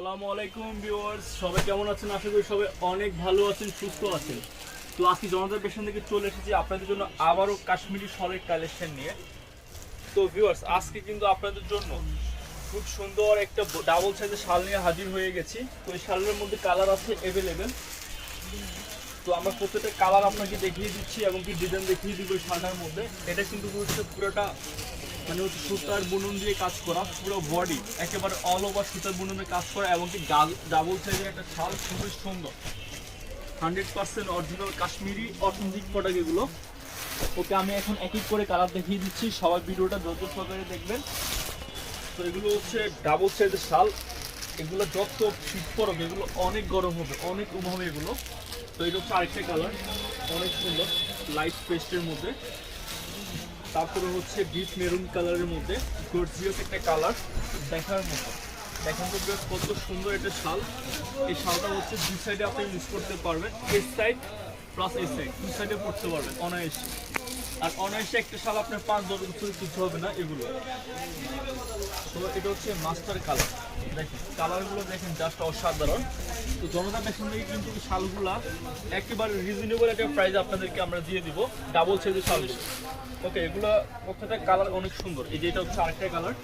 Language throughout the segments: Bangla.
আসসালামু আলাইকুম ভিউয়ার্স, সবাই কেমন আছেন? আশা করি সবাই অনেক ভালো আছেন, সুস্থ আছেন। তো আজকে জনতার পেশন থেকে চলে এসেছি আপনাদের জন্য আবারও কাশ্মীরি শলের কালেকশন নিয়ে। তো ভিউয়ার্স, আজকে কিন্তু আপনাদের জন্য খুব সুন্দর একটা ডাবল সাইজের শাল নিয়ে হাজির হয়ে গেছি। তো এই শালের মধ্যে কালার আছে অ্যাভেলেবেল তো আমরা প্রত্যেকটা কালার আপনাকে দেখিয়ে দিচ্ছি এবং কি ডিজাইন দেখিয়ে দিব এই শালটার মধ্যে। এটা কিন্তু পুরোটা মানে হচ্ছে সুতার বুনন দিয়ে কাজ করা, পুরো বডি একেবারে অল ওভার সুতার বুননে কাজ করা এবং কি ডাবল সাইজের একটা শাল খুবই সুন্দর। Hundred percent original Kashmiri authentic product এগুলো। ওকে, আমি এখন এক এক করে কালার দেখিয়ে দিচ্ছি, সবাই ভিডিওটা যত সহকারে দেখবেন। তো এগুলো হচ্ছে ডাবল সাইজের শাল, এগুলো যত শীত পড়বে এগুলো অনেক গরম হবে, অনেক উম হবে এগুলো। তো এটা হচ্ছে আরেকটা কালার অনেক সুন্দর লাইট পেস্টের মধ্যে। তারপরে হচ্ছে ডিপ মেরুন কালারের মধ্যে গর্জিয়াস একটা কালার দেখার মতো। দেখেন তো বেশ কত সুন্দর একটা শাল। এই শালটা হচ্ছে দুই সাইডে আপনি ইউজ করতে পারবেন S side plus S side দুই সাইডে পড়তে পারবেন, অনায়াসে। আর অনায়াসে একটা শাল আপনার পাঁচ দশ বছর কিছু হবে না এগুলো। তো এটা হচ্ছে মাস্টার কালার দেখেন কালারগুলো দেখেন জাস্ট অসাধারণ। তো জনতা থেকে কিন্তু শালগুলা একেবারে রিজনেবল একটা প্রাইস আপনাদেরকে আমরা দিয়ে দিব ডাবল সাইজের শালগুলো। ওকে এগুলো প্রত্যেকটা কালার অনেক সুন্দর। এই যে এটা হচ্ছে আরেকটা কালার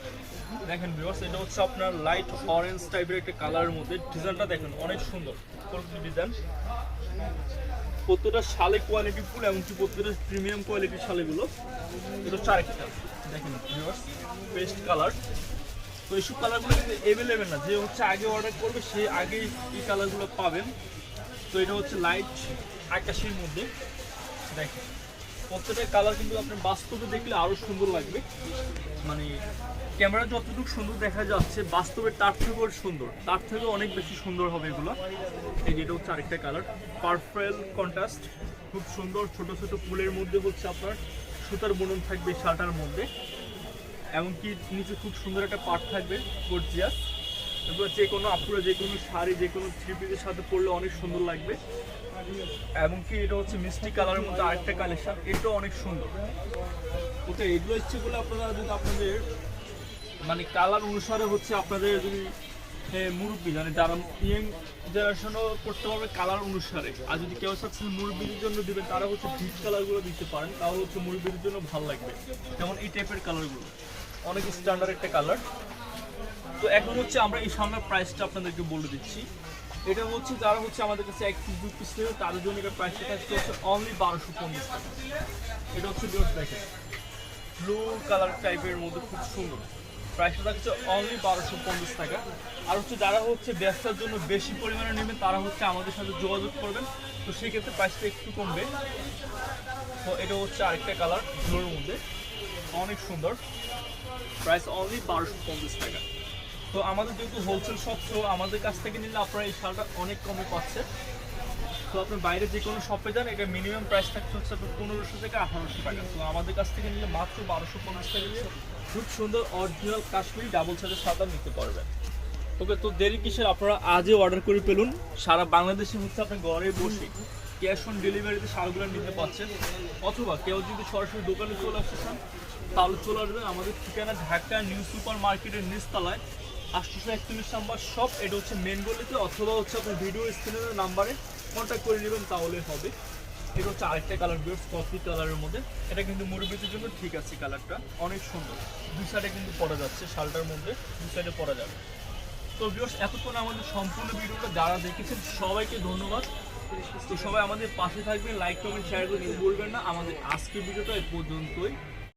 দেখেন ভিউয়ার্স এটা হচ্ছে আপনার লাইট অরেঞ্জ টাইপের একটা কালারের মধ্যে। ডিজাইনটা দেখেন, অনেক সুন্দর। ডিজাইন। প্রত্যেকটা শালে কোয়ালিটি ফুল এমনকি প্রত্যেকটা প্রিমিয়াম কোয়ালিটির শালেগুলো। এটা হচ্ছে আরেকটা দেখেন বেস্ট কালার তো এইসব কালারগুলো কিন্তু অ্যাভেলেবেল না। যে হচ্ছে আগে অর্ডার করবে, সে আগেই এই কালারগুলো পাবেন। তো এটা হচ্ছে লাইট আকাশের মধ্যে। দেখেন। প্রত্যেকটা কালার কিন্তু আপনার বাস্তবে দেখলে আরও সুন্দর লাগবে। মানে ক্যামেরা যতটুকু সুন্দর দেখা যাচ্ছে বাস্তবে তার থেকেও সুন্দর। তার থেকেও অনেক বেশি সুন্দর হবে এগুলো। এই যেটা হচ্ছে আরেকটা কালার পারফেল কন্ট্রাস্ট খুব সুন্দর ছোট ছোট ফুলের মধ্যে হচ্ছে আপনার সুতার বুনন থাকবে এই শালটার মধ্যে। এমনকি নিচে খুব সুন্দর একটা পাট থাকবে গর্জিয়াস এবার যে কোনো আপুরা যে কোনো শাড়ি যে কোনো থ্রি পিসের সাথে পরলে অনেক সুন্দর লাগবে। এমনকি এটা হচ্ছে মিষ্টি কালারের মধ্যে আরেকটা কালেকশন এটাও অনেক সুন্দর। ওকে এগুলো করলে আপনারা যদি আপনাদের মানে কালার অনুসারে হচ্ছে আপনাদের যদি মুরব্বী মানে যারা ইয়ং জেনারেশনও করতে পারবে কালার অনুসারে। আর যদি কেউ চাচ্ছেন মুরব্বীদের জন্য দেবেন তারা হচ্ছে ডিপ কালারগুলো দিতে পারেন তাহলে হচ্ছে মুরব্বীদের জন্য ভালো লাগবে। যেমন এই টাইপের কালারগুলো। অনেক স্ট্যান্ডার্ড একটা কালার। তো এখন হচ্ছে আমরা এই সামনের প্রাইসটা আপনাদেরকে বলে দিচ্ছি। এটা হচ্ছে যারা হচ্ছে আমাদের কাছে এক পিস দুই পিস নেবে, তাদের জন্য এটা প্রাইসটা থাকছে হচ্ছে অনলি বারোশো পঞ্চাশ টাকা। এটা হচ্ছে বিয়স দেখেন। ব্লু কালার টাইপের মধ্যে খুব সুন্দর। প্রাইসটা থাকছে অনলি বারোশো পঞ্চাশ টাকা। আর হচ্ছে যারা হচ্ছে ব্যবসার জন্য বেশি পরিমাণে নেবেন, তারা হচ্ছে আমাদের সাথে যোগাযোগ করবেন। তো সেক্ষেত্রে প্রাইসটা একটু কমবে। তো এটা হচ্ছে আরেকটা কালার ব্লুর মধ্যে। অনেক সুন্দর। প্রাইস অনলি বারোশো পঞ্চাশ টাকা। তো আমাদের যেহেতু হোলসেল শপ তো আমাদের কাছ থেকে নিলে আপনারা এই শালটা অনেক কমে পাচ্ছে। তো আপনি বাইরে যে কোনো শপে যান, এটা মিনিমাম প্রাইস থাকছে হচ্ছে আপনার পনেরোশো থেকে আঠারোশো টাকা। তো আমাদের কাছ থেকে নিলে মাত্র বারোশো পঞ্চাশ টাকা নিয়ে খুব সুন্দর অরিজিনাল কাশ্মীরি ডাবল সাইজের সাদা নিতে পারবেন। ওকে, তো দেরি কিসের? আপনারা আজই অর্ডার করে পেলুন সারা বাংলাদেশে হচ্ছে আপনি ঘরে বসে ক্যাশ অন ডেলিভারিতে সারগুলো নিতে পারছেন। অথবা কেউ যদি সরাসরি দোকানে চলে আসতে চান, তাহলে চলে আসবেন আমাদের ঠিকানা ঢাকা নিউ সুপার মার্কেটের নিচতলায়। আটশোশো একচল্লিশ নাম্বার শপ এটা হচ্ছে মেন গলিতে, অথবা হচ্ছে আপনার ভিডিও স্ক্রিনের নাম্বারে কন্ট্যাক্ট করে নেবেন তাহলে হবে। এটা হচ্ছে আরেকটা কালার বিয়ার্স কফি কালারের মধ্যে। এটা কিন্তু মুরব্বীদের জন্য ঠিক আছে কালারটা অনেক সুন্দর। দুই সাইডে কিন্তু পরা যাচ্ছে, শালটার মধ্যে দুই সাইডে পরা যাবে। তো বিয়ার্স এতক্ষণ আমাদের সম্পূর্ণ ভিডিওটা যারা দেখেছেন, সবাইকে ধন্যবাদ। তো সবাই আমাদের পাশে থাকবেন লাইক কমেন্ট শেয়ার করে বলবেন না। আমাদের আজকের ভিডিওটা এই পর্যন্তই।